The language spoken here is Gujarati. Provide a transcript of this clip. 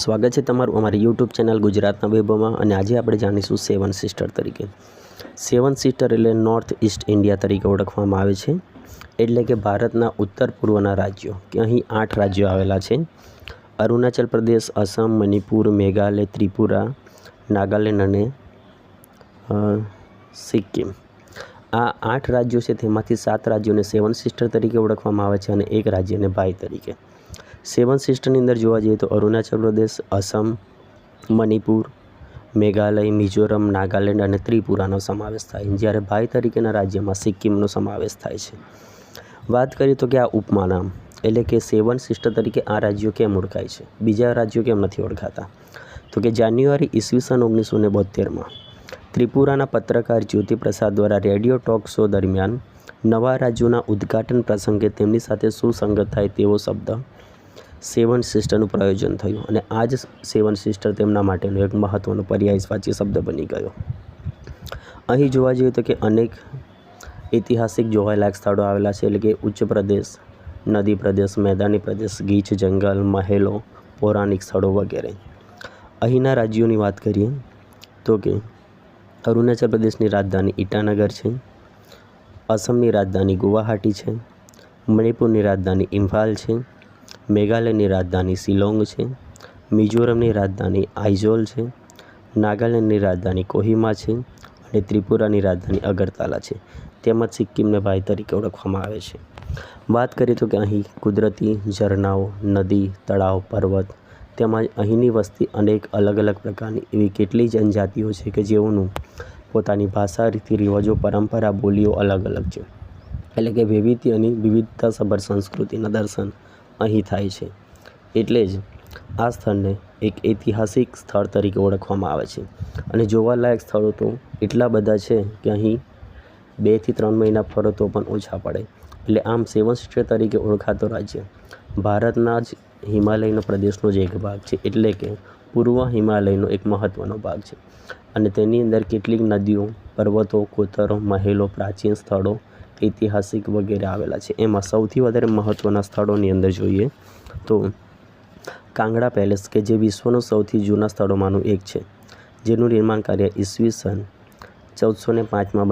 સ્વાગત છે તમારું અમારી યુટ્યુબ ચેનલ ગુજરાતના વૈભવમાં અને આજે આપણે જાણીશું સેવન સિસ્ટર તરીકે. સેવન સિસ્ટર એટલે નોર્થ ઇસ્ટ ઇન્ડિયા તરીકે ઓળખવામાં આવે છે. એટલે કે ભારતના ઉત્તર પૂર્વના રાજ્યો, કે અહીં આઠ રાજ્યો આવેલા છે. અરુણાચલ પ્રદેશ અસમ મણિપુર, મેઘાલય, ત્રિપુરા, નાગાલેન્ડ અને સિક્કિમ. આ આઠ રાજ્યો છે, તેમાંથી સાત રાજ્યોને સેવન સિસ્ટર તરીકે ઓળખવામાં આવે છે અને એક રાજ્યને ભાઈ તરીકે. સેવન સિસ્ટરની અંદર જોવા જઈએ તો અરુણાચલ પ્રદેશ અસમ મણિપુર, મેઘાલય, મિઝોરમ, નાગાલેન્ડ અને ત્રિપુરાનો સમાવેશ થાય જ્યારે ભાઈ તરીકેના રાજ્યમાં સિક્કિમનો સમાવેશ થાય છે. વાત કરીએ તો કે આ ઉપમાનામ એટલે કે સેવન સિસ્ટર તરીકે આ રાજ્યો કેમ ઓળખાય છે? બીજા રાજ્યો કેમ નથી ઓળખાતા? તો કે જાન્યુઆરી ઈસવીસન ઓગણીસો ને બોતેરમાં ત્રિપુરાના પત્રકાર જ્યોતિપ્રસાદ દ્વારા રેડિયો ટોક શો દરમિયાન નવા રાજ્યોના ઉદ્ઘાટન પ્રસંગે તેમની સાથે સુસંગત થાય તેવો શબ્દ સેવન સિસ્ટરનું પ્રયોજન થયું અને આ જ સેવન સિસ્ટર તેમના માટેનો એક મહત્ત્વનો પર્યાયવાચી શબ્દ બની ગયો. અહીં જોવા જઈએ તો કે અનેક ઐતિહાસિક જોવાલાયક સ્થળો આવેલા છે, એટલે કે ઉચ્ચ પ્રદેશ, નદી પ્રદેશ, મેદાની પ્રદેશ, ગીચ, જંગલ, મહેલો, પૌરાણિક સ્થળો વગેરે. અહીંના રાજ્યોની વાત કરીએ તો કે અરુણાચલ પ્રદેશની રાજધાની ઈટાનગર છે અસમની રાજધાની ગુવાહાટી છે, મણિપુરની રાજધાની ઇમ્ફાલ છે મેઘાલયની રાજધાની શિલોંગ છે, મિઝોરમની રાજધાની આઇઝોલ છે, નાગાલેન્ડની રાજધાની કોહિમા છે અને ત્રિપુરાની રાજધાની અગરતાલા છે. તેમજ સિક્કિમને ભાઈ તરીકે ઓળખવામાં આવે છે. વાત કરીએ તો કે અહીં કુદરતી ઝરણાઓ, નદી, તળાવ, પર્વત તેમજ અહીંની વસ્તી અનેક અલગ અલગ પ્રકારની એવી કેટલી જનજાતિઓ છે કે જેઓનું પોતાની ભાષા રીતિ રિવાજો પરંપરા, બોલીઓ અલગ અલગ છે. એટલે કે વિવિધ અને વિવિધતાસભર સંસ્કૃતિના દર્શન અહીં થાય છે. એટલે જ આ સ્થળને એક ઐતિહાસિક સ્થળ તરીકે ઓળખવામાં આવે છે. અને જોવાલાયક સ્થળો તો એટલા બધા છે કે અહીં બેથી ત્રણ મહિના ફરો તો પણ ઓછા પડે. એટલે આમ સેવન સિસ્ટર તરીકે ઓળખાતો રાજ્ય. ભારતના જ હિમાલયનો પ્રદેશનો જ એક ભાગ છે. એટલે કે પૂર્વ હિમાલયનો એક મહત્ત્વનો ભાગ છે. અને તેની અંદર કેટલીક નદીઓ, પર્વતો, કોતરો, મહેલો, પ્રાચીન સ્થળો ઐતિહાસિક વગેરે આવેલા છે. એમાં સૌથી વધારે મહત્ત્વના સ્થળોની અંદર જોઈએ તો કાંગડા પેલેસ, કે જે વિશ્વનું સૌથી જૂના સ્થળોમાંનું એક છે. જેનું નિર્માણ કાર્ય ઈસવીસન ચૌદસો ને પાંચમાં